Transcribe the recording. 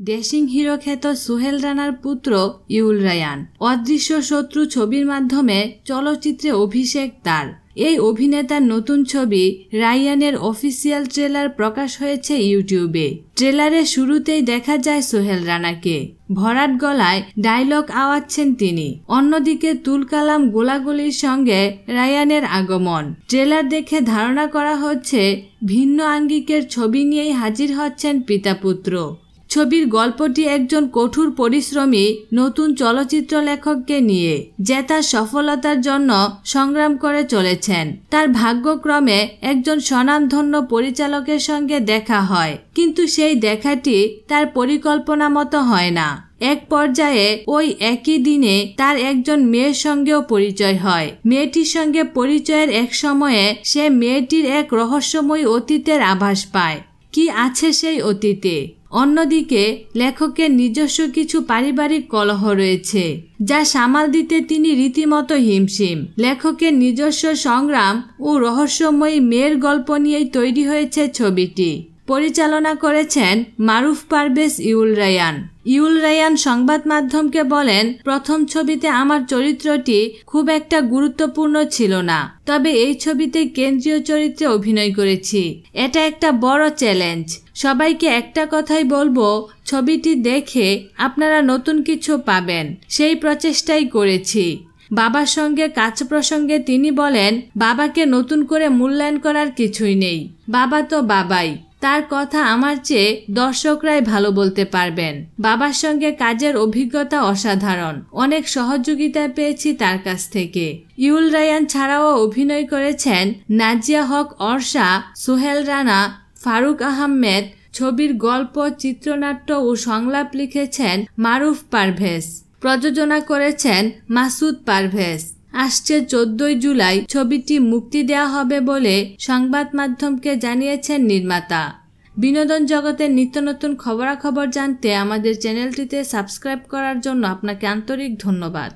Dashing hero খ্যাত সোহেল রানার পুত্র ইউল Ryan. অদৃশ্য শত্রু ছবির মাধ্যমে চলচ্চিত্রে অভিষেক তার। এই অভিনেতার নতুন ছবি রায়ানের অফিসিয়াল ট্রেলার প্রকাশ হয়েছে ইউটিউবে। ট্রেলারের শুরুতেই দেখা যায় সোহেল রানাকে। ভরাট গলায় ডায়লগ আওয়াচ্ছেন তিনি। অন্যদিকে তুলকালাম গোলাগুলির সঙ্গে রায়ানের আগমন। ট্রেলার দেখে ধারণা করা হচ্ছে, ভিন্ন আঙ্গিকের ছবি নিয়েই হাজির হচ্ছেন পিতা পুত্র ছবির গল্পটি একজন কঠোর পরিশ্রমী নতুন চলচ্চিত্র লেখককে নিয়ে, যে তার সফলতার জন্য সংগ্রাম করে চলেছেন। তার ভাগ্যক্রমে একজন স্বনামধন্য পরিচালকের সঙ্গে দেখা হয়, কিন্তু সেই দেখাটি তার পরিকল্পনা মতো হয় না। এক পর্যায়ে ওই একই দিনে তার একজন মেয়ের সঙ্গেও পরিচয় হয়। মেয়েটির সঙ্গে পরিচয়ের এক সময়ে সে মেয়েটির এক রহস্যময় অতীতের আভাস পায়। কি আছে সেই অতীতে? অন্যদিকে, লেখকের নিজস্ব কিছু পারিবারিক কলহ রয়েছে, যা সামাল দিতে তিনি রীতিমতো হিমশিম। লেখকের নিজস্ব সংগ্রাম ও রহস্যময়ী মেয়ের গল্প নিয়েই তৈরি হয়েছে ছবিটি। পরিচালনা করেছেন মারুফ পারভেজ ইউল রায়ান। ইউল রায়ান সংবাদ মাধ্যমকে বলেন, প্রথম ছবিতে আমার চরিত্রটি খুব একটা গুরুত্বপূর্ণ ছিল না, তবে এই ছবিতে কেন্দ্রীয় চরিত্রে অভিনয় করেছি। এটা একটা বড় চ্যালেঞ্জ। সবাইকে একটা কথাই বলব, ছবিটি দেখে আপনারা নতুন কিছু পাবেন। সেই প্রচেষ্টাই করেছি। বাবার সঙ্গে কাজ প্রসঙ্গে তিনি বলেন, বাবাকে নতুন করে মূল্যায়ন করার কিছুই নেই। বাবা তো বাবাই। তার কথা আমার চেয়ে দর্শকরাই ভালো বলতে পারবেন। বাবার সঙ্গে কাজের অভিজ্ঞতা অসাধারণ। অনেক সহযোগিতা পেয়েছি তার কাছ থেকে। ইউল রায়ান ছাড়াও অভিনয় করেছেন নাজিয়া হক, অর্ষা, সোহেল রানা, ফারুক আহমেদ। ছবির গল্প, চিত্রনাট্য ও সংলাপ লিখেছেন মারুফ পারভেজ। প্রযোজনা করেছেন মাসুদ পারভেজ। আসছে চোদ্দই জুলাই। ছবিটি মুক্তি দেওয়া হবে বলে সংবাদ মাধ্যমকে জানিয়েছেন নির্মাতা। বিনোদন জগতের নিত্য নতুন খবরাখবর জানতে আমাদের চ্যানেলটিতে সাবস্ক্রাইব করার জন্য আপনাকে আন্তরিক ধন্যবাদ।